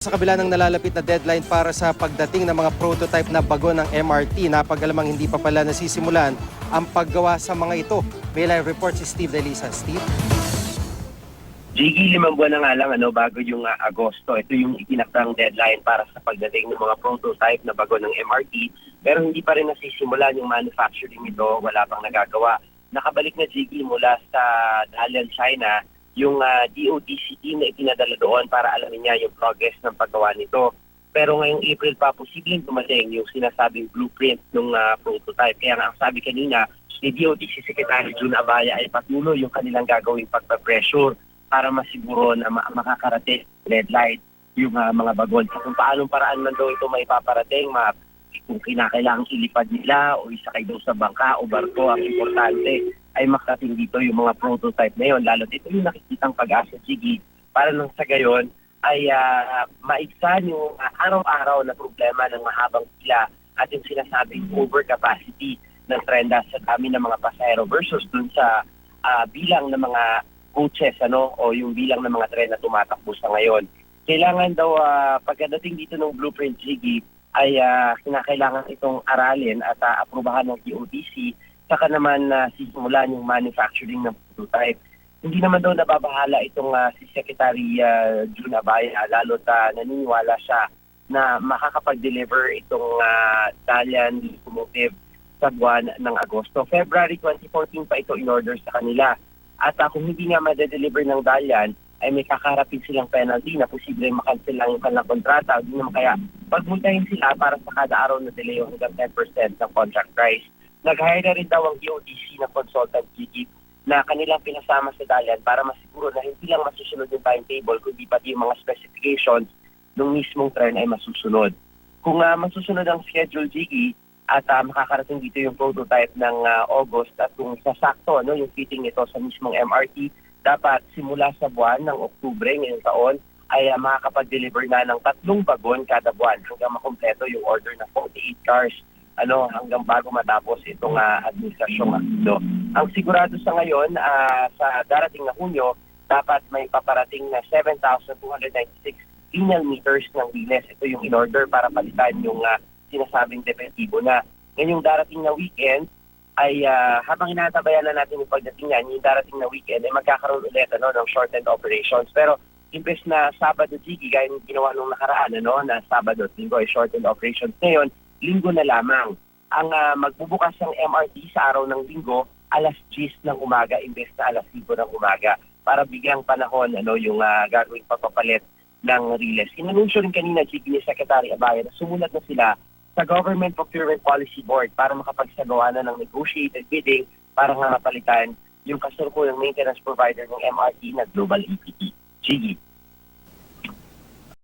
Sa kabila ng nalalapit na deadline para sa pagdating ng mga prototype na bago ng MRT, napagalamang hindi pa pala nasisimulan ang paggawa sa mga ito. May live report si Steve Delisa. Steve? Jiggy, limang buwan na nga lang ano, bago yung ah, Agosto. Ito yung itinakdang deadline para sa pagdating ng mga prototype na bago ng MRT. Pero hindi pa rin nasisimulan yung manufacturing nito. Wala pang nagagawa. Nakabalik na Jiggy mula sa Dalian, China yung ah, DOTC team na itinadala doon para alamin niya yung progress ng paggawa nito. Pero ngayong April pa, posibleng dumating yung sinasabing blueprint ng ah, prototype. Kaya nga ang sabi kanina, ni DOTC Secretary June Abaya ay patuloy yung kanilang gagawing pagpa-pressure para masiguro na ma- makakarating red light yung ah, mga bagon. Kung paanong paraan man daw ito may paparating, ma kung kinakailangang ilipad nila o isakay daw sa bangka o barko, ang importante ay makarating dito yung mga prototype na yun. Lalo dito yung nakikitang pag-asa, Chigi, para nang sa gayon ay uh, maigsan yung ah, araw-araw na problema ng mahabang pila at yung sinasabing overcapacity ng trenda sa dami ng mga pasahero versus dun sa ah, bilang ng mga coaches ano o yung bilang ng mga tren na tumatakbo sa ngayon. Kailangan daw ah, pagdating dito ng blueprint Jiggy ay ah, kinakailangan itong aralin at ah, aprubahan ng DOTC saka naman na sisimulan yung manufacturing ng prototype. Hindi naman daw nababahala itong ah, si Secretary uh, June Abaya lalo ta naniniwala siya na makakapag-deliver itong uh, Dalian locomotive sa buwan ng Agosto. February 2014 pa ito in-order sa kanila. At uh, kung hindi nga ma-deliver ng Dalian, ay may kakarapin silang penalty na posible makancel lang yung kanilang kontrata. Hindi naman kaya pagmultahin sila para sa kada araw na delay hanggang 10% ng contract price. Nag-hire na rin daw ang DOTC na consultant GG na kanilang pinasama sa Dalian para masiguro na hindi lang masusunod yung timetable kundi pati yung mga specifications ng mismong tren ay masusunod. Kung uh, masusunod ang schedule, Jiggy, at uh, makakarating dito yung prototype ng uh, August at kung sasakto no, yung fitting nito sa mismong MRT, dapat simula sa buwan ng Oktubre ngayong taon ay uh, makakapag-deliver na ng tatlong bagon kada buwan hanggang makumpleto yung order ng 48 cars ano hanggang bago matapos itong uh, administrasyong ito. Ang sigurado sa ngayon uh, sa darating na Hunyo, dapat may paparating na 7,296 lineal meters ng riles. Ito yung in-order para palitan yung uh, sinasabing definitibo na. Ngayong darating na weekend, ay uh, habang hinatabayan na natin yung pagdating niyan, yung darating na weekend ay magkakaroon ulit ano, ng shortened operations. Pero imbes na Sabado Jiggy, gaya ng ginawa nung nakaraan, ano, na Sabado at Linggo ay shortened operations ngayon, linggo na lamang. Ang uh, magbubukas ng MRT sa araw ng linggo, alas 10 ng umaga imbes na alas 5 ng umaga para bigyang panahon ano yung uh, gagawing pagpapalit ng riles. Inanunsyo rin kanina Jiggy ni Secretary Abaya na sumunod na sila sa Government Procurement Policy Board para makapagsagawa na ng negotiated bidding para nga mapalitan yung kasalukuyang maintenance provider ng MRT na Global EPT. Jiggy.